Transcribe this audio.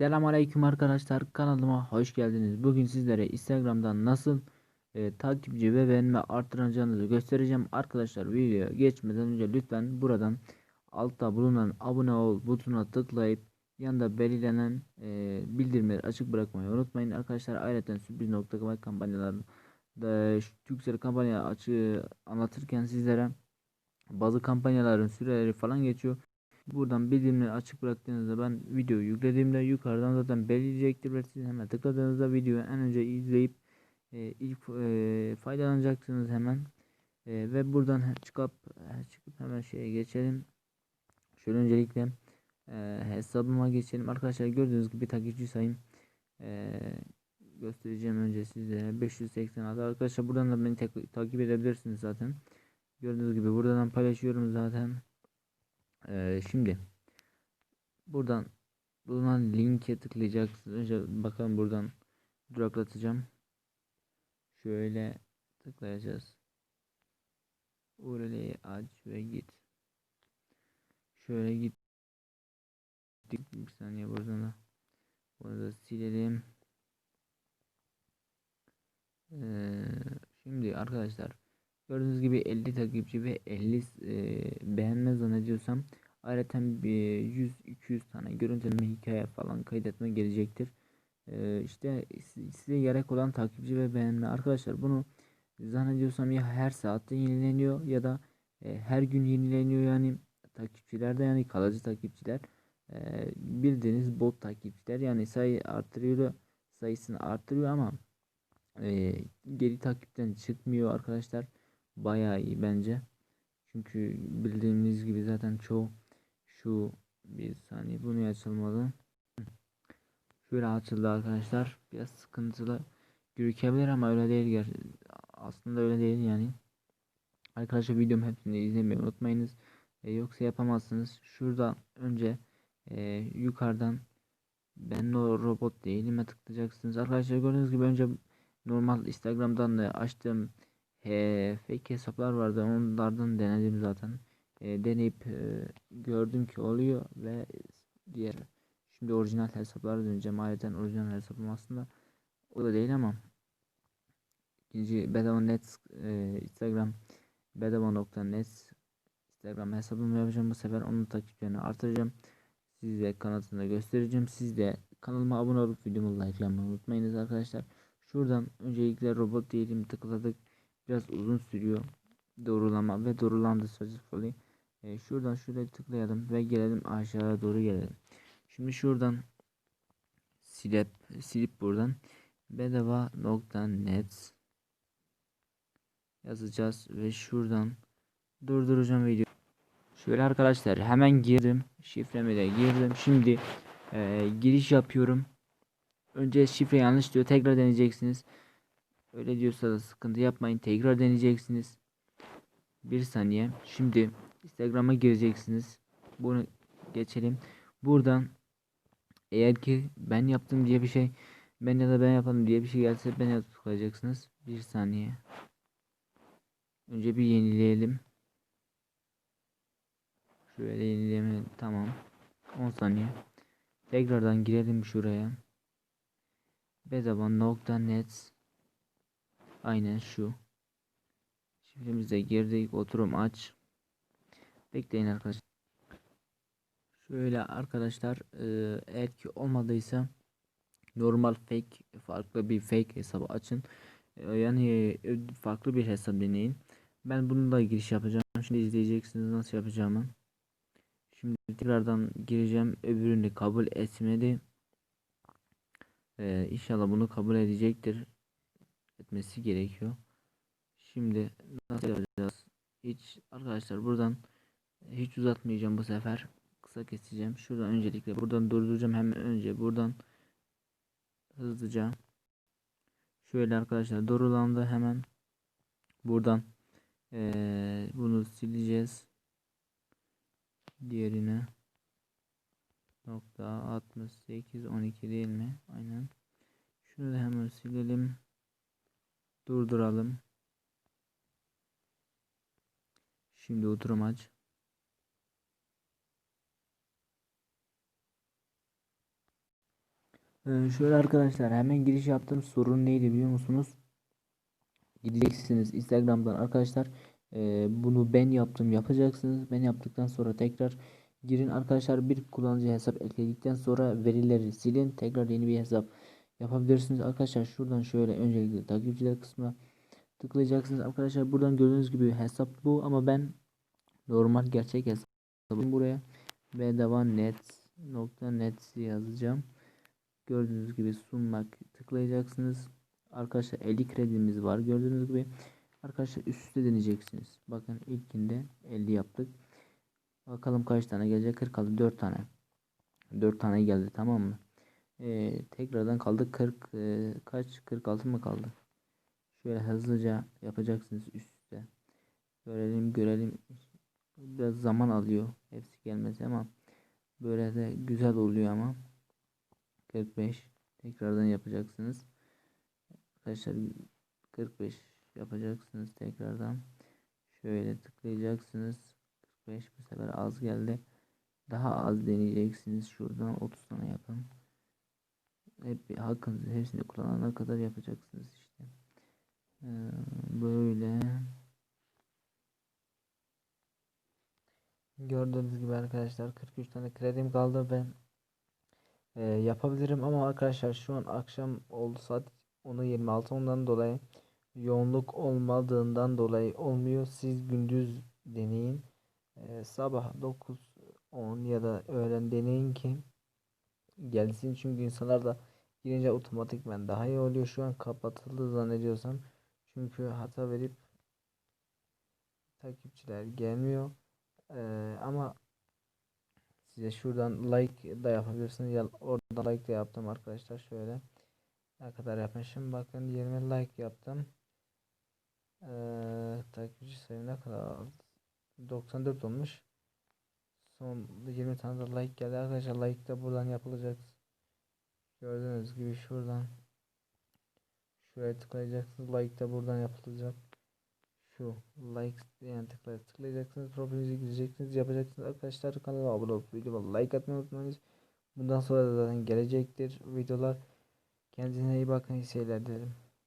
Selamünaleyküm arkadaşlar kanalıma hoş geldiniz. Bugün sizlere Instagram'dan nasıl e, takipçi ve beğenme arttıracağınızı göstereceğim. Arkadaşlar videoya geçmeden önce lütfen buradan altta bulunan abone ol butonuna tıklayıp yanında belirlenen e, bildirimleri açık bırakmayı unutmayın. Arkadaşlar ayrıca sürpriz.com kampanyalarında Türksel kampanya açığı anlatırken sizlere bazı kampanyaların süreleri falan geçiyor. Buradan bildirimleri açık bıraktığınızda ben videoyu yüklediğimde yukarıdan zaten belirleyecektir ve siz hemen tıkladığınızda videoyu en önce izleyip e, ilk e, faydalanacaksınız hemen e, ve buradan çıkıp çıkıp hemen şeye geçelim. Şöyle öncelikle e, hesabıma geçelim. Arkadaşlar gördüğünüz gibi takipçi sayım e, göstereceğim önce size 586 arkadaşlar buradan da beni takip edebilirsiniz zaten. Gördüğünüz gibi buradan paylaşıyorum zaten. Ee, şimdi buradan bulunan linke tıklayacaksınız. Önce bakalım buradan duraklatacağım. Şöyle tıklayacağız. URL'yi aç ve git. Şöyle git. Bir saniye buradan da. Bunu da silelim. Ee, şimdi arkadaşlar Gördüğünüz gibi 50 takipçi ve 50 e, beğenme zannediyorsam ayrıca 100-200 tane görüntüleme hikaye falan kaydetme gelecektir. E, işte size gerek olan takipçi ve beğenme. Arkadaşlar bunu zannediyorsam ya her saatte yenileniyor ya da e, her gün yenileniyor. Yani takipçilerde yani kalıcı takipçiler. E, bildiğiniz bot takipçiler. Yani sayı artırıyor sayısını artırıyor ama e, geri takipten çıkmıyor arkadaşlar bayağı iyi bence. Çünkü bildiğimiz gibi zaten çoğu şu bir saniye bunu açılmadı. Şöyle açıldı arkadaşlar. Biraz sıkıntılı gözükebilir ama öyle değil. Aslında öyle değil yani. Arkadaşlar videomu hepsini izlemeyi unutmayınız. E, yoksa yapamazsınız. Şurada önce e, yukarıdan ben o robot değilime tıklayacaksınız. Arkadaşlar gördüğünüz gibi önce normal Instagram'dan da açtığım He, fake hesaplar vardı. Onlardan denedim zaten. E, deneyip e, gördüm ki oluyor ve diğer şimdi orijinal hesaplara döneceğim. Ayrıca orijinal hesabım aslında o da değil ama ikinci bedava.net e, Instagram bedava.net Instagram hesabımı yapacağım bu sefer onun takipçilerini artıracağım. Size kanatında göstereceğim. Siz de kanalıma abone olup videomu likelamayı unutmayınız arkadaşlar. Şuradan öncelikle robot diyelim tıkladık biraz uzun sürüyor doğrulama ve doğrulandı successfully. E, şuradan şuraya tıklayalım ve gelelim aşağıya doğru gelelim. Şimdi şuradan silip silip buradan bedava nokta net yazacağız ve şuradan durduracağım video. Şöyle arkadaşlar hemen girdim. Şifremi de girdim. Şimdi e, giriş yapıyorum. Önce şifre yanlış diyor. Tekrar deneyeceksiniz. Öyle diyorsa da sıkıntı yapmayın. Tekrar deneyeceksiniz. Bir saniye. Şimdi Instagram'a gireceksiniz. Bunu geçelim. Buradan eğer ki ben yaptım diye bir şey ben ya da ben yapalım diye bir şey gelse ben yazıp tıklayacaksınız. Bir saniye. Önce bir yenileyelim. Şöyle yenileyelim. Tamam. 10 saniye. Tekrardan girelim şuraya. Bedavan.net Aynen şu. Şifremize girdik. Oturum aç. Bekleyin arkadaşlar. Şöyle arkadaşlar e, eğer ki olmadıysa normal fake farklı bir fake hesabı açın. E, yani e, farklı bir hesap deneyin. Ben bunu da giriş yapacağım. Şimdi izleyeceksiniz nasıl yapacağımı. Şimdi tekrardan gireceğim. Öbürünü kabul etmedi. Ee, inşallah bunu kabul edecektir etmesi gerekiyor. Şimdi nasıl yapacağız? Hiç arkadaşlar buradan hiç uzatmayacağım bu sefer. Kısa keseceğim. Şuradan öncelikle buradan durduracağım hemen önce buradan hızlıca şöyle arkadaşlar doğrulandı hemen buradan ee, bunu sileceğiz diğerine nokta 68 12 değil mi aynen şunu da hemen silelim Durduralım. Şimdi oturum. Ee, şöyle arkadaşlar hemen giriş yaptım. Sorun neydi biliyor musunuz? Gideceksiniz Instagram'dan arkadaşlar. Ee, bunu ben yaptım yapacaksınız. Ben yaptıktan sonra tekrar girin arkadaşlar. Bir kullanıcı hesap ekledikten sonra verileri silin. Tekrar yeni bir hesap yapabilirsiniz. Arkadaşlar şuradan şöyle öncelikle takipçiler kısmına tıklayacaksınız. Arkadaşlar buradan gördüğünüz gibi hesap bu ama ben normal gerçek hesabım buraya bedava yazacağım. Gördüğünüz gibi sunmak tıklayacaksınız. Arkadaşlar 50 kredimiz var. Gördüğünüz gibi arkadaşlar üst deneyeceksiniz. Bakın ilkinde 50 yaptık. Bakalım kaç tane gelecek? 40 kaldı. 4 tane. 4 tane geldi tamam mı? Ee, tekrardan kaldı 40 e, kaç? 46 mı kaldı? Şöyle hızlıca yapacaksınız üst üste. Görelim görelim. Biraz zaman alıyor. Hepsi gelmesi ama böyle de güzel oluyor ama. 45 tekrardan yapacaksınız. Arkadaşlar 45 yapacaksınız tekrardan. Şöyle tıklayacaksınız. 45 bu sefer az geldi. Daha az deneyeceksiniz. Şuradan 30 tane yapın. Hep hakkınızı hepsini kullanana kadar yapacaksınız işte. Ee, böyle. Gördüğünüz gibi arkadaşlar 43 tane kredim kaldı. Ben e, yapabilirim ama arkadaşlar şu an akşam oldu saat 10'u 26 ondan dolayı. Yoğunluk olmadığından dolayı olmuyor. Siz gündüz deneyin. E, sabah 9 10 ya da öğlen deneyin ki gelsin. Çünkü insanlar da girince otomatikmen daha iyi oluyor. Şu an kapatıldı zannediyorsam. Çünkü hata verip takipçiler gelmiyor. Ee, ama size şuradan like da yapabilirsiniz. Ya oradan like de yaptım arkadaşlar. Şöyle ne kadar yapmışım? Bakın 20 like yaptım. Ee, takipçi sayım ne kadar? 94 olmuş. Son 20 tane de like geldi. Arkadaşlar like da buradan yapılacak gördüğünüz gibi şuradan şuraya tıklayacaksınız. Like da buradan yapılacak. Şu like yani tıkla tıklayacaksınız. Profilinize gideceksiniz. Yapacaksınız. Arkadaşlar kanala abone olup videoma like atmayı unutmayınız. Bundan sonra da zaten gelecektir videolar. Kendinize iyi bakın. İyi seyirler dilerim